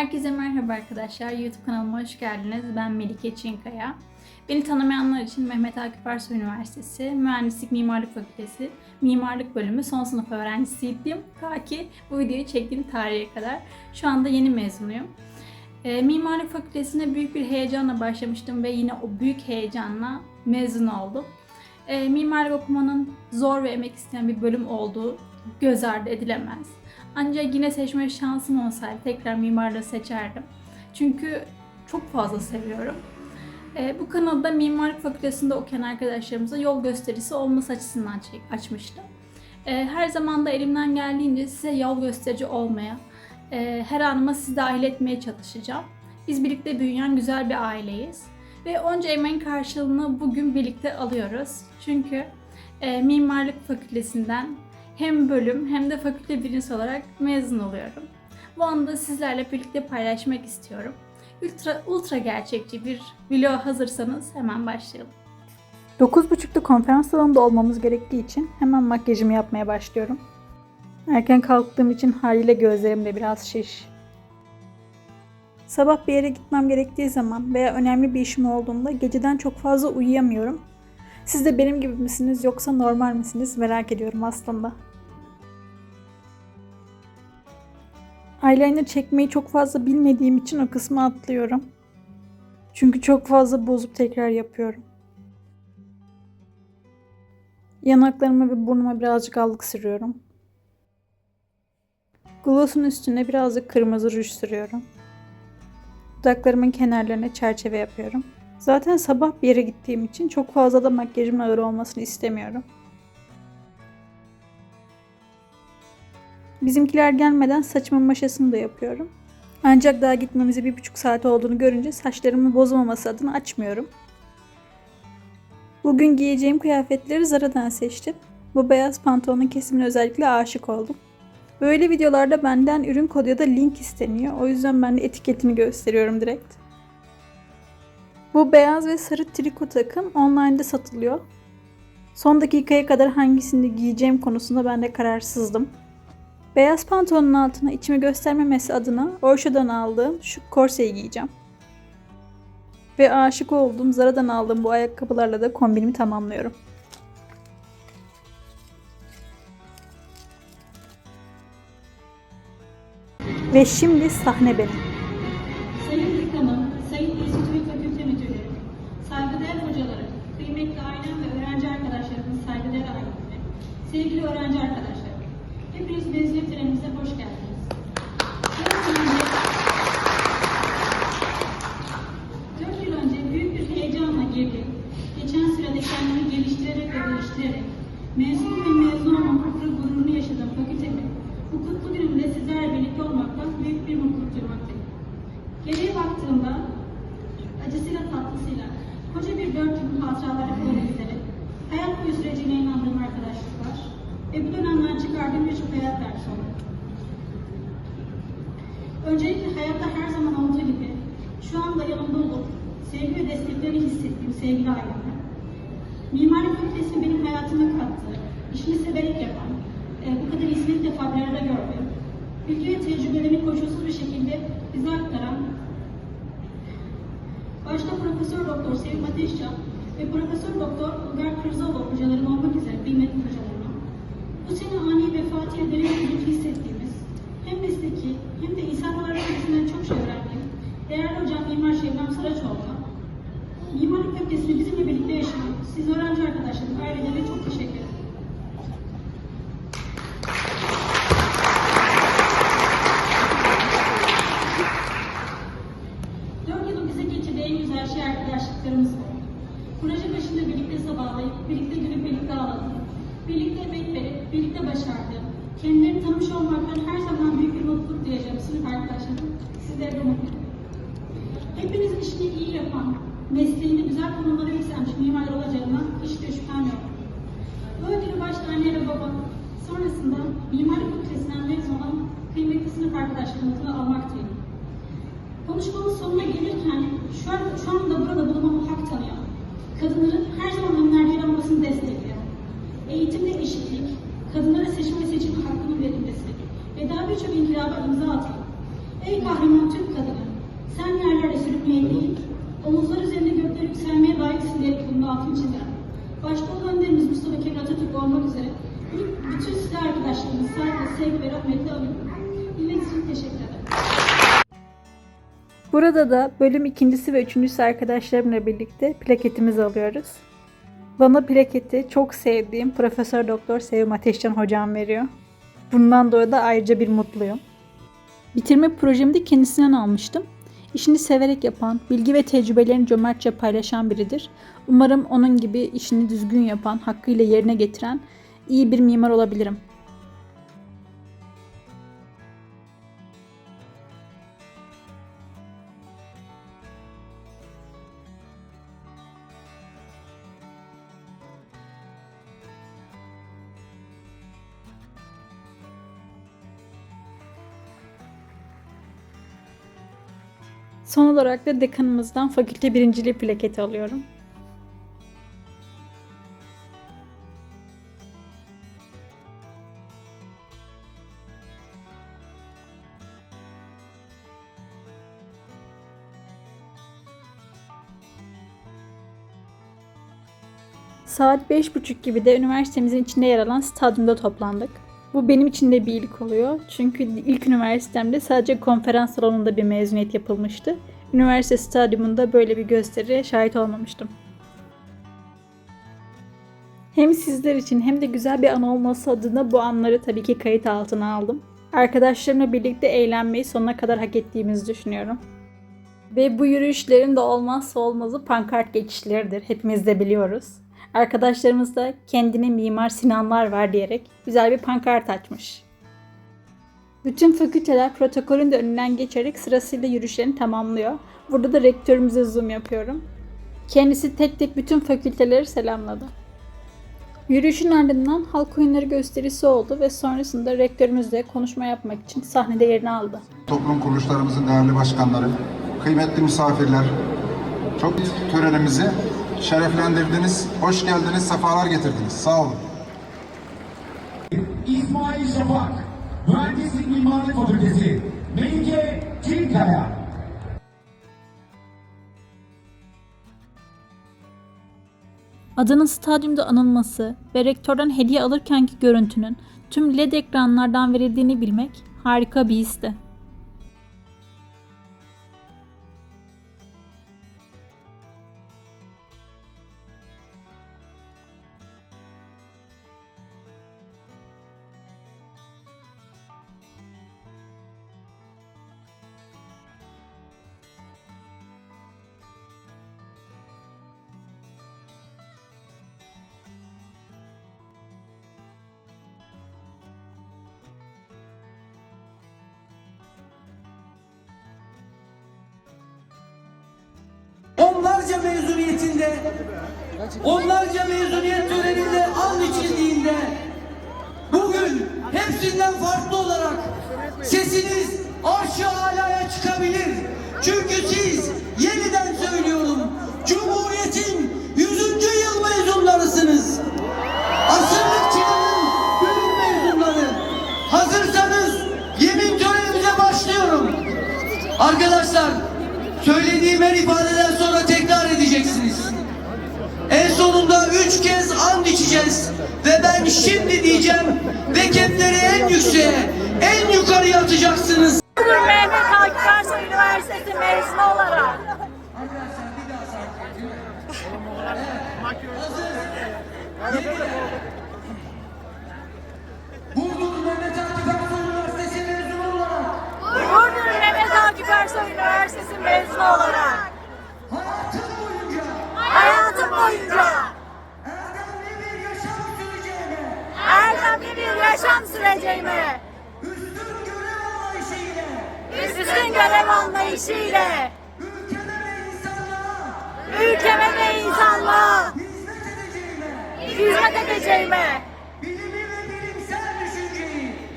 Herkese merhaba arkadaşlar. YouTube kanalıma hoş geldiniz. Ben Melike Çinkaya. Beni tanımayanlar için Mehmet Akif Ersoy Üniversitesi Mühendislik Mimarlık Fakültesi Mimarlık Bölümü son sınıf öğrencisiydim. Ta ki bu videoyu çektiğim tarihe kadar. Şu anda yeni mezunuyum. E, Mimarlık Fakültesine büyük bir heyecanla başlamıştım ve yine o büyük heyecanla mezun oldum. E, mimarlık okumanın zor ve emek isteyen bir bölüm olduğu göz ardı edilemez. Ancak yine seçme şansım olsaydı tekrar mimarlığı seçerdim. Çünkü çok fazla seviyorum. E, bu kanalda mimarlık fakültesinde okuyan arkadaşlarımıza yol gösterisi olması açısından açmıştım. E, her zaman da elimden geldiğince size yol gösterici olmaya, e, her anıma sizi dahil etmeye çalışacağım. Biz birlikte büyüyen güzel bir aileyiz. Ve onca emeğin karşılığını bugün birlikte alıyoruz. Çünkü e, mimarlık fakültesinden hem bölüm hem de fakülte birincisi olarak mezun oluyorum. Bu anda sizlerle birlikte paylaşmak istiyorum. Ultra, ultra gerçekçi bir video hazırsanız hemen başlayalım. 9.30'da konferans salonunda olmamız gerektiği için hemen makyajımı yapmaya başlıyorum. Erken kalktığım için haliyle gözlerim de biraz şiş. Sabah bir yere gitmem gerektiği zaman veya önemli bir işim olduğunda geceden çok fazla uyuyamıyorum. Siz de benim gibi misiniz yoksa normal misiniz merak ediyorum aslında. Eyeliner çekmeyi çok fazla bilmediğim için o kısmı atlıyorum. Çünkü çok fazla bozup tekrar yapıyorum. Yanaklarıma ve burnuma birazcık allık sürüyorum. Gloss'un üstüne birazcık kırmızı ruj sürüyorum. Dudaklarımın kenarlarına çerçeve yapıyorum. Zaten sabah bir yere gittiğim için çok fazla da makyajımın ağır olmasını istemiyorum. Bizimkiler gelmeden saçımın maşasını da yapıyorum. Ancak daha gitmemize bir buçuk saat olduğunu görünce saçlarımı bozmaması adına açmıyorum. Bugün giyeceğim kıyafetleri Zara'dan seçtim. Bu beyaz pantolonun kesimine özellikle aşık oldum. Böyle videolarda benden ürün kodu ya da link isteniyor. O yüzden ben de etiketini gösteriyorum direkt. Bu beyaz ve sarı triko takım online'da satılıyor. Son dakikaya kadar hangisini giyeceğim konusunda ben de kararsızdım. Beyaz pantolonun altına içimi göstermemesi adına Orşa'dan aldığım şu korseyi giyeceğim. Ve aşık olduğum Zara'dan aldığım bu ayakkabılarla da kombinimi tamamlıyorum. Ve şimdi sahne benim. Sayın Dekanım, Sayın Enstitü Fakülte Müdürleri, saygıdeğer hocalarım, kıymetli ailem ve öğrenci arkadaşlarımın saygıdeğer aileleri, sevgili öğrenci arkadaşlarım, hepiniz mezuniyet törenimize hoş geldiniz. Dört yıl önce, büyük bir heyecanla girdim. Geçen sürede kendimi geliştirerek ve geliştirerek, mezun ve mezun olmamakla gururunu yaşadığım fakültede, bu kutlu günümde sizlerle birlikte olmaktan büyük bir mutluluk duymaktayım. Geriye baktığımda acısıyla tatlısıyla koca bir dört yılın hatıraları kabul ederek hayat boyu sürecine inandığım arkadaşlıklar ve bu dönemden çıkardığım birçok hayat dersi oldu. Öncelikle hayatta her zaman olduğu gibi şu anda yanımda olup sevgi ve desteklerini hissettiğim sevgili aileme, mimarlık fakültesi benim hayatıma kattı, işini severek yapan, e, bu kadar bir arada gördüm, bilgi ve tecrübelerini koşulsuz bir şekilde bize aktaran Başta Profesör Doktor Sevim Ateşcan ve Profesör Doktor Ilgar Kırzalı hocalarım olmak üzere kıymetli hocalarıma bu sene ani vefatı ederek üzüntü hissettiğimiz hem mesleki hem de insanlar arasında çok şey öğrendiğim değerli hocam Mimar Şebnem Saraçoğlu'na Mimarlık Fakültesi'ni bizimle birlikte yaşayan siz öğrenci arkadaşlarım, ailelerine çok teşekkür ederim. Şey arkadaşlıklarımız oldu. Proje başında birlikte sabahlayıp, birlikte gülüp birlikte ağladık. Birlikte emek verip, birlikte başardık. Kendilerini tanımış olmaktan her zaman büyük bir mutluluk duyacağım sınıf arkadaşlarım. Sizlere de mutluluk. Hepinizin işini iyi yapan, mesleğini güzel konumlara yükselmiş mimarlar olacağına hiç şüphem yok. Bu ödülü başta anne ve baba, sonrasında mimarlık fakültesinden mezun olan kıymetli sınıf arkadaşlarımızla almaktayım. Konuşmamın sonuna gelirken şu, an, şu anda burada bulunmamı hak tanıyan, kadınların her zaman önlerde yer almasını destekleyen, eğitimde eşitlik, kadınlara seçim ve seçim hakkının verilmesi ve daha birçok inkılaba imza atan, Ey kahraman Türk kadını, sen yerlerde sürünmeye değil, omuzlar üzerinde gökleri yükselmeye layıksın diye bunun altını çizerim. Başta olan önderimiz Mustafa Kemal Atatürk olmak üzere bütün silah arkadaşlarımız saygı, sevgi ve rahmetle. Dinlediğiniz için teşekkür ederim. Burada da bölüm ikincisi ve üçüncüsü arkadaşlarımla birlikte plaketimizi alıyoruz. Bana plaketi çok sevdiğim Profesör Doktor Sevim Ateşcan hocam veriyor. Bundan dolayı da ayrıca bir mutluyum. Bitirme projemi de kendisinden almıştım. İşini severek yapan, bilgi ve tecrübelerini cömertçe paylaşan biridir. Umarım onun gibi işini düzgün yapan, hakkıyla yerine getiren iyi bir mimar olabilirim. Son olarak da dekanımızdan fakülte birinciliği plaketi alıyorum. Saat 5.30 gibi de üniversitemizin içinde yer alan stadyumda toplandık. Bu benim için de bir ilk oluyor. Çünkü ilk üniversitemde sadece konferans salonunda bir mezuniyet yapılmıştı. Üniversite stadyumunda böyle bir gösteriye şahit olmamıştım. Hem sizler için hem de güzel bir an olması adına bu anları tabii ki kayıt altına aldım. Arkadaşlarımla birlikte eğlenmeyi sonuna kadar hak ettiğimizi düşünüyorum. Ve bu yürüyüşlerin de olmazsa olmazı pankart geçişleridir. Hepimiz de biliyoruz. Arkadaşlarımız da kendine Mimar Sinanlar var diyerek güzel bir pankart açmış. Bütün fakülteler protokolün de önünden geçerek sırasıyla yürüyüşlerini tamamlıyor. Burada da rektörümüze zoom yapıyorum. Kendisi tek tek bütün fakülteleri selamladı. Yürüyüşün ardından halk oyunları gösterisi oldu ve sonrasında rektörümüzle konuşma yapmak için sahnede yerini aldı. toplum kuruluşlarımızın değerli başkanları, kıymetli misafirler, çok törenimizi şereflendirdiniz, hoş geldiniz, sefalar getirdiniz. Sağ olun. İsmail Şafak, Mühendislik Mimarlık Fakültesi, Melike Çinkaya. Adının stadyumda anılması ve rektörden hediye alırkenki görüntünün tüm LED ekranlardan verildiğini bilmek harika bir histi. Onlarca mezuniyet töreninde an içildiğinde, bugün hepsinden farklı olarak sesiniz arş-ı alaya çıkabilir. Çünkü siz yeniden söylüyorum, Cumhuriyet'in 100. yıl mezunlarısınız. Asırlık çağının büyük mezunları. Hazırsanız yemin törenimize başlıyorum. Arkadaşlar söylediğim her ifadeden sonra tekrar edeceksiniz. En sonunda üç kez and içeceğiz. Ve ben şimdi diyeceğim ve kepleri en yükseğe, en yukarıya atacaksınız. Anlayışıyla ülkeme ve insanlığa. Hizmet edeceğime,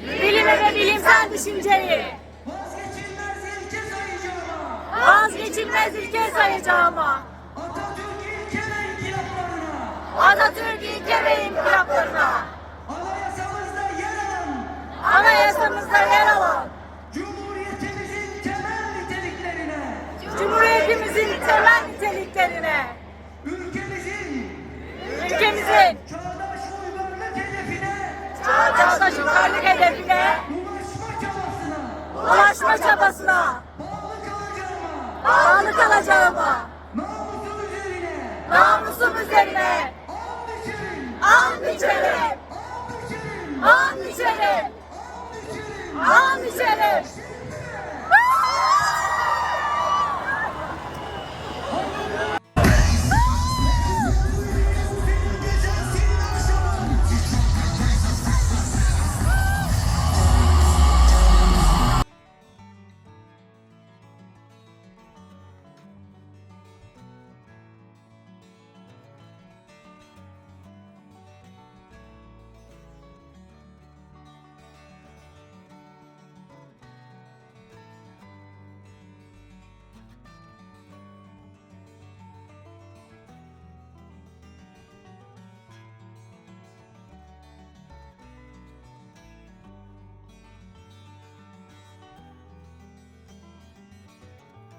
bilimi ve bilimsel düşünceyi. Vazgeçilmez ilke sayacağıma, Atatürk ilke ve inkılaplarına, anayasamızda yer alan temel niteliklerine, ülkemizin ülkemizin çağdaş uygarlık hedefine çağdaş uygarlık hedefine ulaşma çabasına ulaşma çabasına bağlı kalacağıma bağlı kalacağıma, namusum üzerine namusum üzerine. And içerim, and içerim, and içerim, and içerim.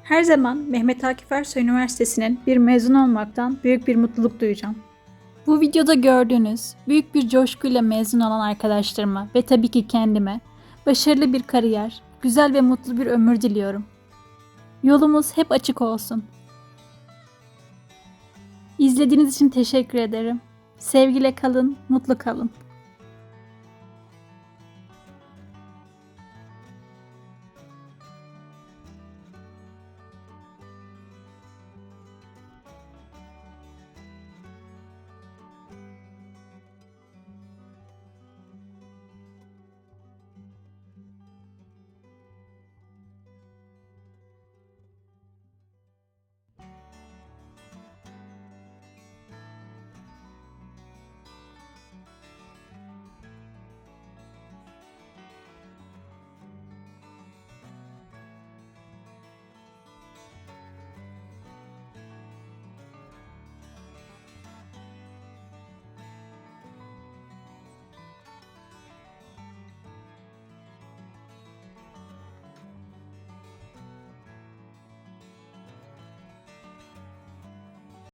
Her zaman Mehmet Akif Ersoy Üniversitesi'nin bir mezun olmaktan büyük bir mutluluk duyacağım. Bu videoda gördüğünüz büyük bir coşkuyla mezun olan arkadaşlarıma ve tabii ki kendime başarılı bir kariyer, güzel ve mutlu bir ömür diliyorum. Yolumuz hep açık olsun. İzlediğiniz için teşekkür ederim. Sevgiyle kalın, mutlu kalın.